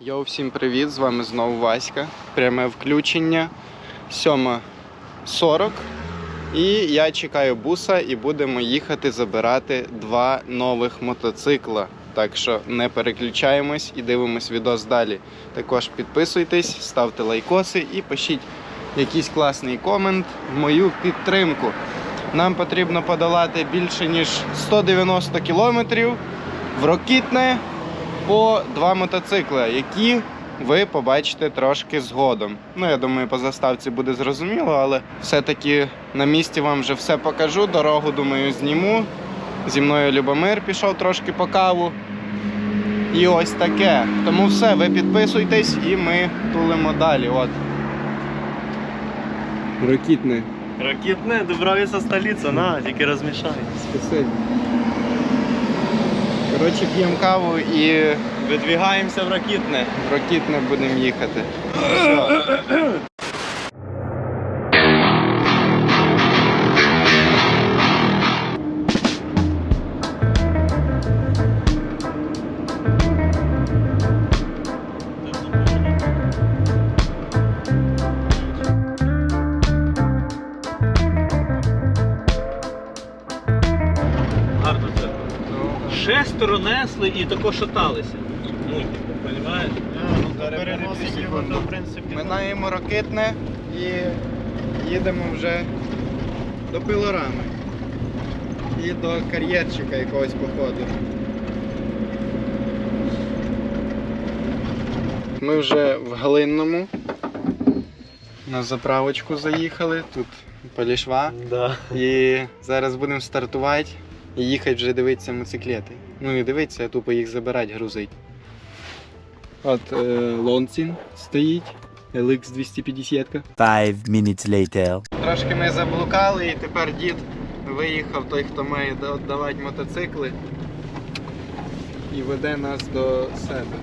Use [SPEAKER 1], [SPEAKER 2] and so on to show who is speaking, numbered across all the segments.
[SPEAKER 1] Йоу, всім привіт! З вами знову Васька. Пряме включення 7.40. І я чекаю буса і будемо їхати забирати два нових мотоцикла. Так що не переключаємось і дивимось відос далі. Також підписуйтесь, ставте лайкоси і пишіть якийсь класний комент в мою підтримку. Нам потрібно подолати більше ніж 190 кілометрів в Рокітне по два мотоцикли, які ви побачите трошки згодом. Ну, я думаю, по заставці буде зрозуміло, але все-таки на місці вам вже все покажу. Дорогу, думаю, зніму. Зі мною Любомир пішов трошки по каву. І ось таке. Тому все, ви підписуйтесь і ми тулимо далі. От. Рокітне.
[SPEAKER 2] Ракетная Дубровица столица, на, тільки розмішай.
[SPEAKER 1] Спасибо. Коротше, п'ємо каву і
[SPEAKER 2] видвігаємося в Ракітне.
[SPEAKER 1] в ракітне будемо їхати.
[SPEAKER 2] Несли і тако шаталися. Мультик, розумієш? в принципі.
[SPEAKER 1] Минаємо Рокитне і їдемо вже до пилорами. І до кар'єрчика якогось походу. Ми вже в Галинному. На заправочку заїхали, тут полішва.
[SPEAKER 2] Да.
[SPEAKER 1] І зараз будемо стартувати і їхати вже дивитися мотоциклети. Ну і дивитися, а тупо їх забирати, грузить. От е, Лонцін стоїть, LX 250.
[SPEAKER 3] Five minutes later.
[SPEAKER 1] Трошки ми заблукали і тепер дід виїхав, той, хто має віддавати мотоцикли. І веде нас до себе.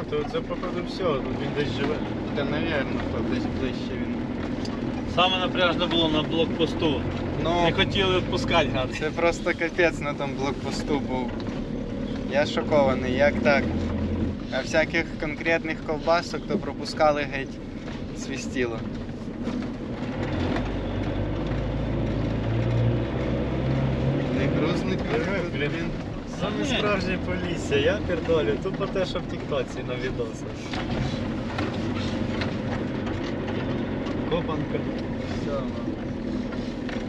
[SPEAKER 2] А, то це походу все, тут він десь живе.
[SPEAKER 1] Та, навірно, то десь ближче він.
[SPEAKER 2] Саме напряжно було на блокпосту.
[SPEAKER 1] Ну,
[SPEAKER 2] Не хотіли відпускати гад.
[SPEAKER 1] Це просто капець на тому блокпосту був. Я шокований, як так? А всяких конкретних ковбасок то пропускали геть свістіло. Не грузнуть,
[SPEAKER 2] Блін. Саме справжня поліція, я пердолю, тупо те, що в тіктоці на відосах. Копанка.
[SPEAKER 1] Все.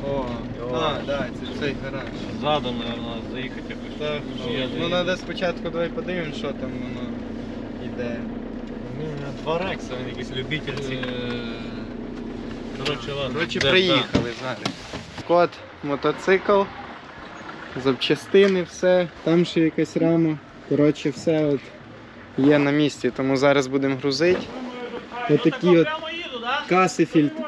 [SPEAKER 1] О, а, да, це цей гараж.
[SPEAKER 2] Ззаду, мабуть, заїхати якось.
[SPEAKER 1] Так,
[SPEAKER 2] Чи я
[SPEAKER 1] ну
[SPEAKER 2] заїду?
[SPEAKER 1] треба спочатку давай подивимось, що там воно йде.
[SPEAKER 2] Два рекса, він якийсь любительці. Коротше, ладно.
[SPEAKER 1] Коротше,
[SPEAKER 2] Де-
[SPEAKER 1] приїхали зараз. Код, мотоцикл, запчастини, все. Там ще якась рама. Коротше, все от є на місці, тому зараз будемо грузити. Отакі от
[SPEAKER 2] Прямо їду, да?
[SPEAKER 1] каси фільтр.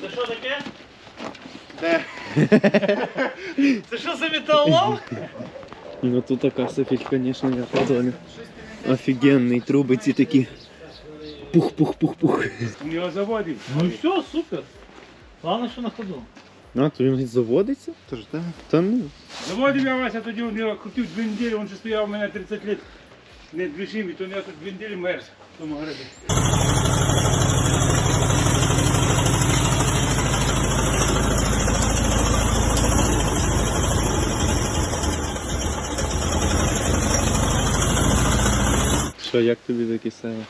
[SPEAKER 2] Це що таке?
[SPEAKER 1] Де?
[SPEAKER 2] Це що за металолом?
[SPEAKER 4] Ну тут така софіль, конечно, я подолю. Офігенний, труби ці такі. Пух-пух-пух-пух.
[SPEAKER 5] Не заводив.
[SPEAKER 2] Ну все, супер. Главное, що на ходу.
[SPEAKER 4] А, то він заводиться?
[SPEAKER 1] Тож, да.
[SPEAKER 4] Та ну.
[SPEAKER 5] Заводив я Вася тоді, він його крутив дві неділі, він ще стояв у мене 30 років. Не движимий, то я тут дві неділі мерз в тому городі.
[SPEAKER 4] Що, як тобі такі села?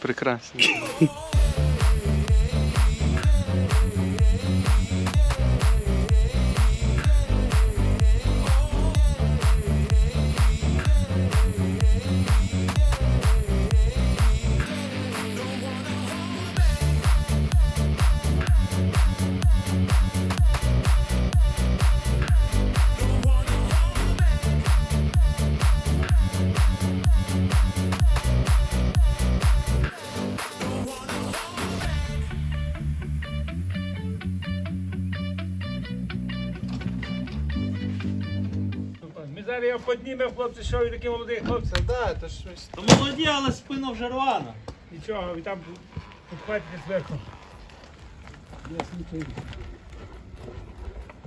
[SPEAKER 1] Прекрасно.
[SPEAKER 5] зараз його підніме, хлопці, що ви такі молоді хлопці.
[SPEAKER 1] Да, то щось.
[SPEAKER 2] То молоді, але спина вже рвана.
[SPEAKER 5] Нічого, ви там підхватите зверху. Я слухаю.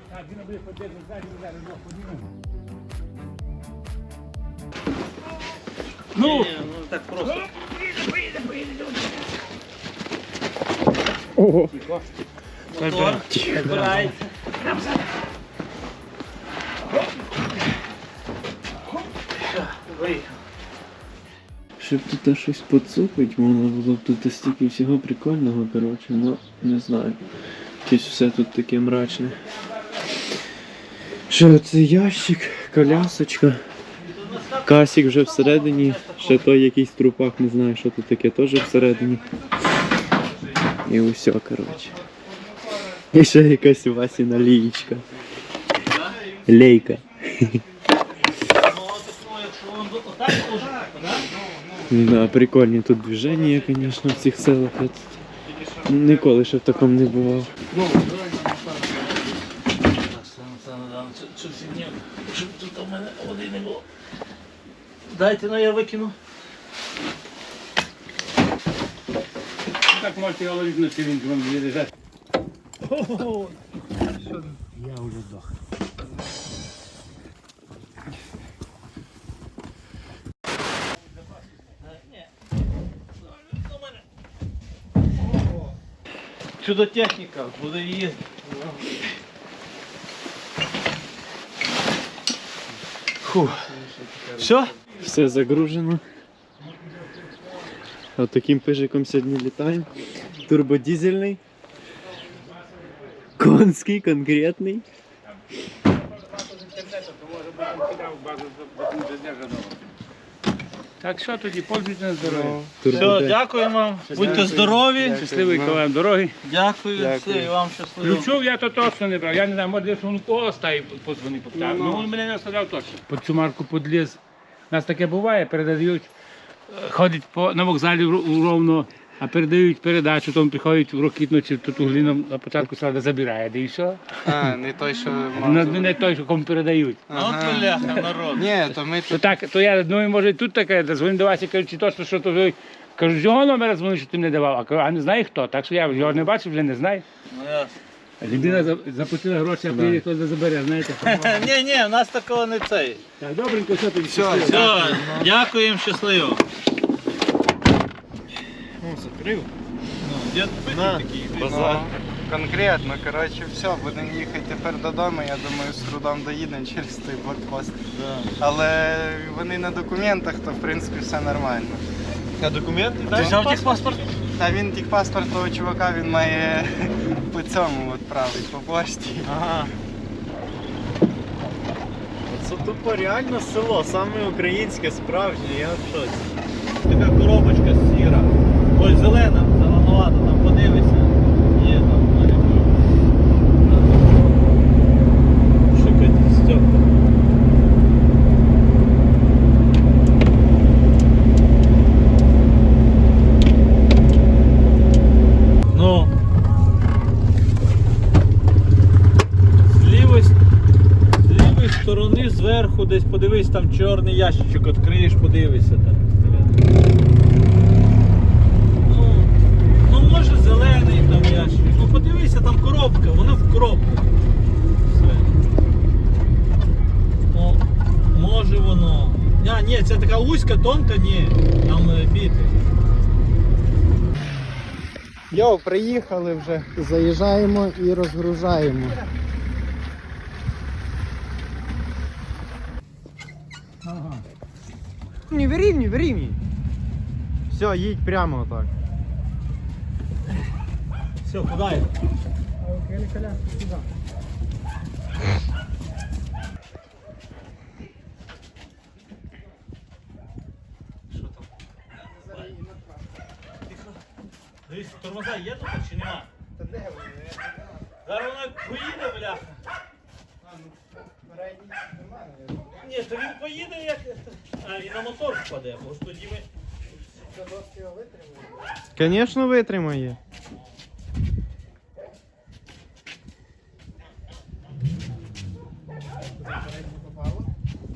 [SPEAKER 5] Так, він буде ходити ззаді, зараз його піднімемо. Ну,
[SPEAKER 2] ну так просто.
[SPEAKER 4] Ого.
[SPEAKER 2] Мотор. Збирається. Виїхав.
[SPEAKER 4] Щоб тут щось поцупить, можна було б тут стільки всього прикольного, коротше, ну не знаю. Якесь все тут таке мрачне. Що це ящик, колясочка. Касік вже всередині, ще той якийсь трупак, не знаю, що тут таке, теж всередині. І усе, коротше. І ще якась Васіна лієчка. Лейка.
[SPEAKER 2] Ну, от ну, якщо воно отак положити, так?
[SPEAKER 4] Да, прикольні тут движення, звісно, в цих селах. Я тут ніколи ще в такому не бував.
[SPEAKER 2] Щоб тут у мене води не було. Дайте, ну я викину.
[SPEAKER 5] так можете його ловити на цілінку, він буде лежати.
[SPEAKER 2] Чудо-техніка, буде її. Фу. Все?
[SPEAKER 4] Все загружено. От таким пижиком сьогодні літаємо. Турбодізельний. Конський, конкретний.
[SPEAKER 5] Так що тоді, пользуйтесь на здоров'я.
[SPEAKER 2] Все, дякую вам. Будьте здорові.
[SPEAKER 5] Щасливий вам дороги.
[SPEAKER 2] Дякую, все, і вам щасливо.
[SPEAKER 5] Ключов я то точно не брав. Я не знаю, може десь він у кого стає позвонив поставив. Ну, він мене не оставляв точно. Під цю марку подліз. У нас таке буває, передають, ходить ходять по, на вокзалі ровно, а передають передачу, тому приходять в рокітно чи тут глину на початку сада забирає, де і?
[SPEAKER 1] А, не той, що
[SPEAKER 5] Ну,
[SPEAKER 1] мав.
[SPEAKER 5] Не той, що кому передають.
[SPEAKER 2] От бляха, народ.
[SPEAKER 1] Ні, то ми
[SPEAKER 5] То
[SPEAKER 1] тут.
[SPEAKER 5] так, то я думаю, може і тут таке, дзвоню до Васі, кажу, чи точно, що то ви. Кажу, з його номера дзвоню, що ти не давав, а кажу, а не знаю хто. Так що я його не бачив, вже не знаю.
[SPEAKER 2] Ну, ясно.
[SPEAKER 5] Людина за- заплатила гроші, а приїде хтось забере, знаєте.
[SPEAKER 2] Ні, ні, у нас такого не цей.
[SPEAKER 5] Так, добренько, тоді?
[SPEAKER 1] Все,
[SPEAKER 2] Все, дякуємо, щасливо.
[SPEAKER 4] Закрив.
[SPEAKER 2] Ну, дід
[SPEAKER 4] На,
[SPEAKER 2] такий.
[SPEAKER 4] базар.
[SPEAKER 1] Ну, конкретно, коротше, все, будемо їхати тепер додому. Я думаю, з трудом доїдемо через той блокпост. Але вони на документах, то в принципі все нормально.
[SPEAKER 2] А документи? Ти взяв техпаспорт?
[SPEAKER 1] Та він паспорт того чувака він має по цьому відправити, по пошті.
[SPEAKER 2] Ага.
[SPEAKER 4] Це тупо реально село, саме українське, справжнє, я в шоці.
[SPEAKER 2] Така коробочка сіра. Ой, зелена, зеленувата, там подивися. Є там на рівні. Шукать стёпка. Ну. З лівої, з лівої сторони зверху подивись, там чорний ящичок відкриєш, подивися там. Ну, ну може зелений там ящик. Ну подивися, там коробка, воно в коробку. Все. О, може воно. А, ні, це така вузька, тонка, ні. Там е, біти.
[SPEAKER 1] Йо, приїхали вже. Заїжджаємо і розгружаємо.
[SPEAKER 4] Не вирівнюй, вирівнюй. Все, їдь прямо отак.
[SPEAKER 2] Все, куди? Що там? Тихо. Дивись, тормоза є тут чи нема?
[SPEAKER 1] Та де вони?
[SPEAKER 2] Зараз вона поїде, бляха. Ні, то він поїде як. А, і на мотор впаде, бо ж тоді ми.
[SPEAKER 4] Звісно, витримає.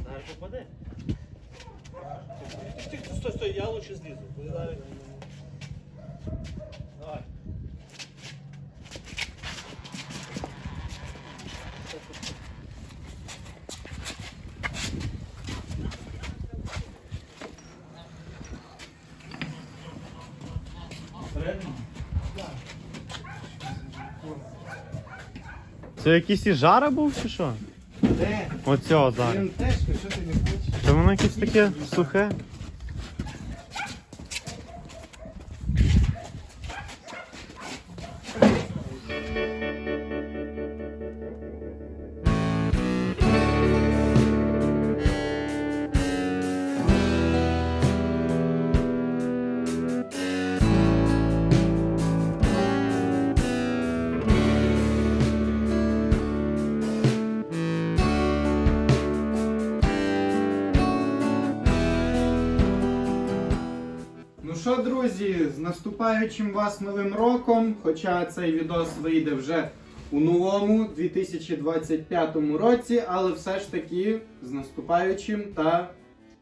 [SPEAKER 2] Зараз попаде. Стой, стой, я лучше знизу.
[SPEAKER 4] Це якийсь і жара був чи що?
[SPEAKER 1] Де?
[SPEAKER 4] Оцього зараз.
[SPEAKER 1] Що ти не хочеш?
[SPEAKER 4] Це воно якесь таке сухе.
[SPEAKER 1] Друзі, з наступаючим вас новим роком. Хоча цей відос вийде вже у новому 2025 році, але все ж таки з наступаючим та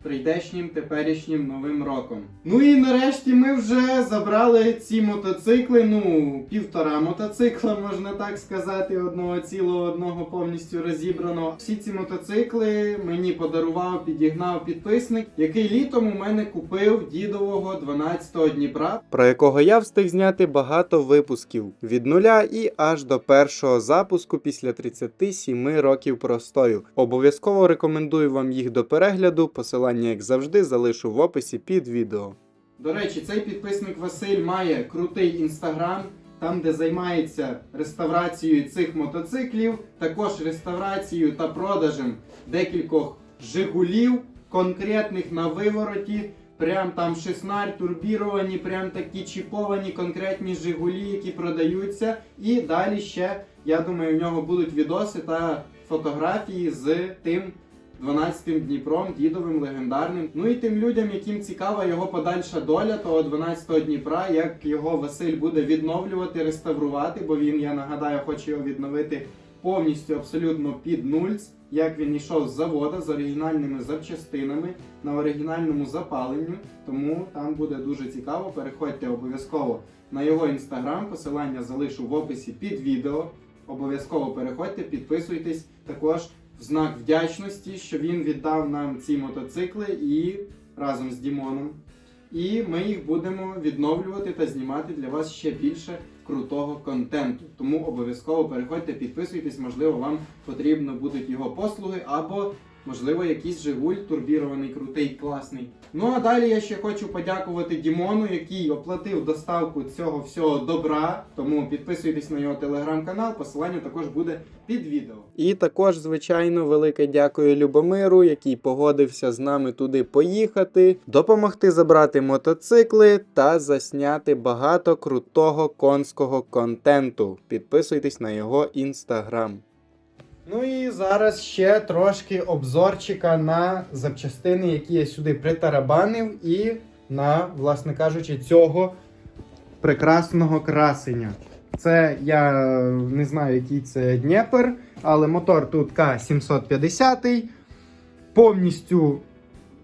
[SPEAKER 1] прийдешнім теперішнім новим роком. Ну і нарешті ми вже забрали ці мотоцикли. Ну, півтора мотоцикла, можна так сказати, одного цілого, одного повністю розібраного. Всі ці мотоцикли мені подарував, підігнав підписник, який літом у мене купив дідового 12-го Дніпра, про якого я встиг зняти багато випусків від нуля і аж до першого запуску після 37 років простою. Обов'язково рекомендую вам їх до перегляду. Посилання, як завжди, залишу в описі під відео. До речі, цей підписник Василь має крутий інстаграм, там де займається реставрацією цих мотоциклів, також реставрацією та продажем декількох Жигулів, конкретних на вивороті. Прям там шеснарь, турбіровані, прям такі чіповані конкретні Жигулі, які продаються. І далі ще, я думаю, в нього будуть відоси та фотографії з тим 12-м Дніпром, дідовим легендарним. Ну і тим людям, яким цікава його подальша доля, того 12-го Дніпра, як його Василь буде відновлювати, реставрувати, бо він, я нагадаю, хоче його відновити повністю абсолютно під нульц, як він йшов з завода з оригінальними запчастинами на оригінальному запаленню. Тому там буде дуже цікаво. Переходьте обов'язково на його інстаграм. Посилання залишу в описі під відео. Обов'язково переходьте, підписуйтесь. Також в знак вдячності, що він віддав нам ці мотоцикли і разом з Дімоном. І ми їх будемо відновлювати та знімати для вас ще більше крутого контенту. Тому обов'язково переходьте, підписуйтесь, можливо, вам потрібно будуть його послуги або. Можливо, якийсь Жигуль турбірований, крутий, класний. Ну а далі я ще хочу подякувати Дімону, який оплатив доставку цього всього добра. Тому підписуйтесь на його телеграм-канал, посилання також буде під відео. І також, звичайно, велике дякую Любомиру, який погодився з нами туди поїхати, допомогти забрати мотоцикли та засняти багато крутого конського контенту. Підписуйтесь на його інстаграм. Ну і зараз ще трошки обзорчика на запчастини, які я сюди притарабанив, і на, власне кажучи, цього прекрасного красення. Це я не знаю, який це Дніпр, але мотор тут К750, повністю,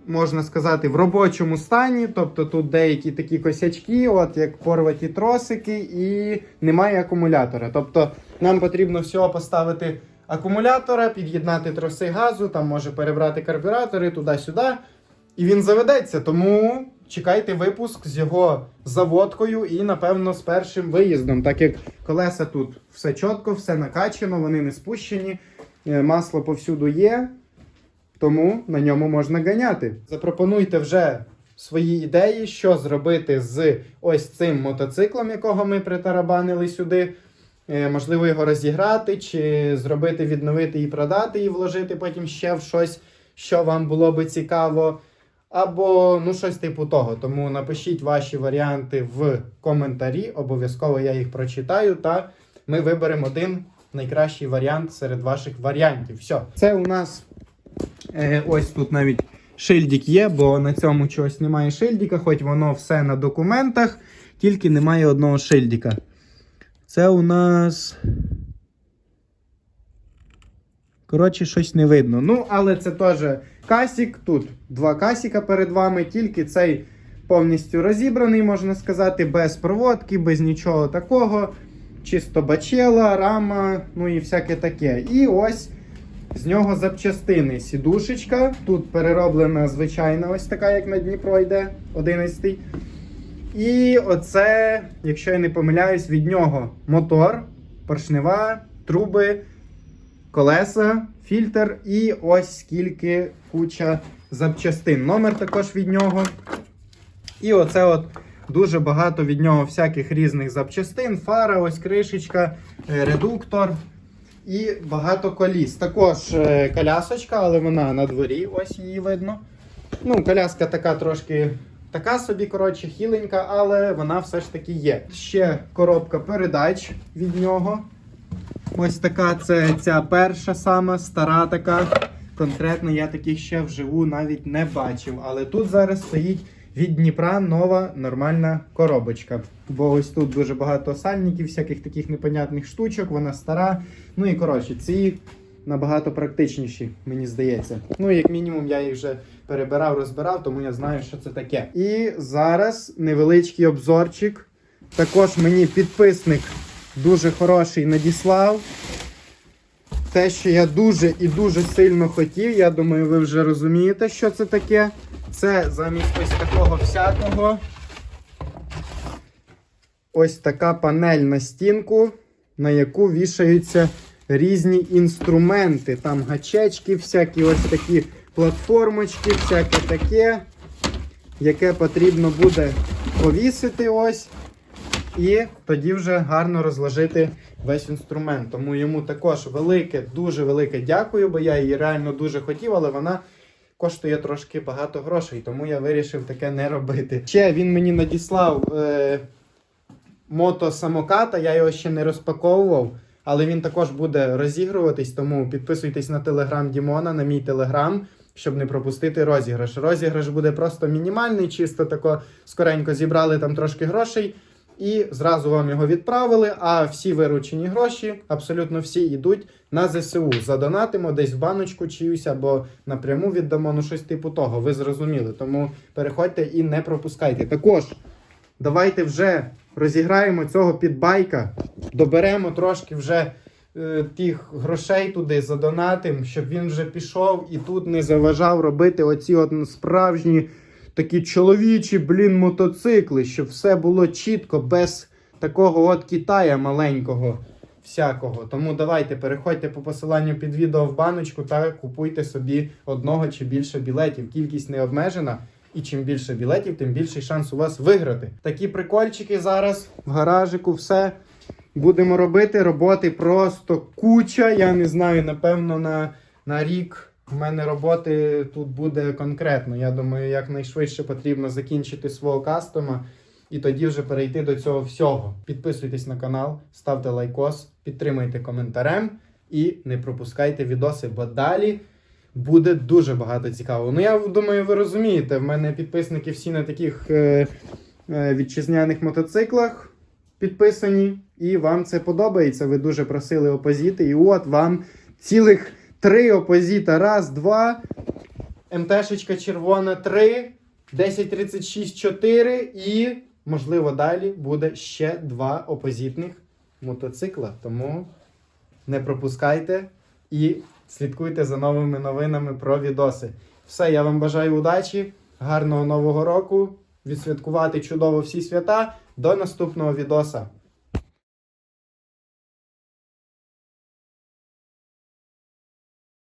[SPEAKER 1] можна сказати, в робочому стані. Тобто тут деякі такі косячки, от як порваті тросики, і немає акумулятора. Тобто нам потрібно всього поставити акумулятора, під'єднати троси газу, там може перебрати карбюратори туди-сюди. І він заведеться. Тому чекайте випуск з його заводкою і, напевно, з першим виїздом, так як колеса тут все чітко, все накачано, вони не спущені, е, масло повсюду є. Тому на ньому можна ганяти. Запропонуйте вже свої ідеї, що зробити з ось цим мотоциклом, якого ми притарабанили сюди. Е, Можливо, його розіграти, чи зробити, відновити і продати, і вложити потім ще в щось, що вам було би цікаво. Або ну щось типу того. Тому напишіть ваші варіанти в коментарі. Обов'язково я їх прочитаю, та ми виберемо один найкращий варіант серед ваших варіантів. Все. Це у нас е, ось тут навіть шильдик є, бо на цьому чогось немає шильдика, хоч воно все на документах, тільки немає одного шильдика. Це у нас. Коротше, щось не видно. Ну, але це теж касік. Тут два касіка перед вами, тільки цей повністю розібраний, можна сказати, без проводки, без нічого такого. Чисто бачела, рама, ну і всяке таке. І ось з нього запчастини. Сідушечка. Тут перероблена звичайна, ось така, як на Дніпро йде, 11. І оце, якщо я не помиляюсь, від нього мотор, поршнева, труби, колеса, фільтр і ось скільки куча запчастин. Номер також від нього. І оце от дуже багато від нього всяких різних запчастин. Фара, ось кришечка, е, редуктор і багато коліс. Також е, колясочка, але вона на дворі, ось її видно. Ну, коляска така трошки. Така собі, коротше, хіленька, але вона все ж таки є. Ще коробка передач від нього. Ось така це ця перша сама стара така. Конкретно я таких ще вживу навіть не бачив. Але тут зараз стоїть від Дніпра нова нормальна коробочка. Бо ось тут дуже багато сальників, всяких таких непонятних штучок, вона стара. Ну і коротше, ці набагато практичніші, мені здається. Ну, як мінімум, я їх вже перебирав, розбирав, тому я знаю, що це таке. І зараз невеличкий обзорчик. Також мені підписник дуже хороший надіслав. Те, що я дуже і дуже сильно хотів, я думаю, ви вже розумієте, що це таке. Це замість ось такого всякого. Ось така панель на стінку, на яку вішаються різні інструменти. Там гачечки, всякі ось такі платформочки, всяке таке, яке потрібно буде повісити ось. І тоді вже гарно розложити весь інструмент. Тому йому також велике, дуже велике дякую, бо я її реально дуже хотів, але вона коштує трошки багато грошей, тому я вирішив таке не робити. Ще він мені надіслав е, мотосамоката, я його ще не розпаковував, але він також буде розігруватись, тому підписуйтесь на телеграм Дімона, на мій телеграм. Щоб не пропустити розіграш. Розіграш буде просто мінімальний, чисто тако скоренько зібрали там трошки грошей і зразу вам його відправили. А всі виручені гроші, абсолютно всі йдуть на ЗСУ. Задонатимо десь в баночку чиюсь або напряму віддамо, ну щось типу того. Ви зрозуміли. Тому переходьте і не пропускайте. Також давайте вже розіграємо цього підбайка, доберемо трошки вже. е, Тих грошей туди задонатим, щоб він вже пішов і тут не заважав робити оці от справжні такі чоловічі, блін, мотоцикли, щоб все було чітко, без такого от Китая маленького всякого. Тому давайте переходьте по посиланню під відео в баночку та купуйте собі одного чи більше білетів. Кількість не обмежена. І чим більше білетів, тим більший шанс у вас виграти. Такі прикольчики зараз в гаражику, все. Будемо робити роботи просто куча. Я не знаю, напевно, на, на рік у мене роботи тут буде конкретно. Я думаю, якнайшвидше потрібно закінчити свого кастома і тоді вже перейти до цього всього. Підписуйтесь на канал, ставте лайкос, підтримуйте коментарем і не пропускайте відоси, бо далі буде дуже багато цікавого. Ну я думаю, ви розумієте, в мене підписники всі на таких е, е, вітчизняних мотоциклах підписані, і вам це подобається. Ви дуже просили опозіти, і от вам цілих три опозіта. Раз, два. МТшечка червона 3, 1036 4 і, можливо, далі буде ще два опозитних мотоцикла. Тому не пропускайте і слідкуйте за новими новинами про відоси. Все, я вам бажаю удачі, гарного нового року, відсвяткувати чудово всі свята. До наступного відоса.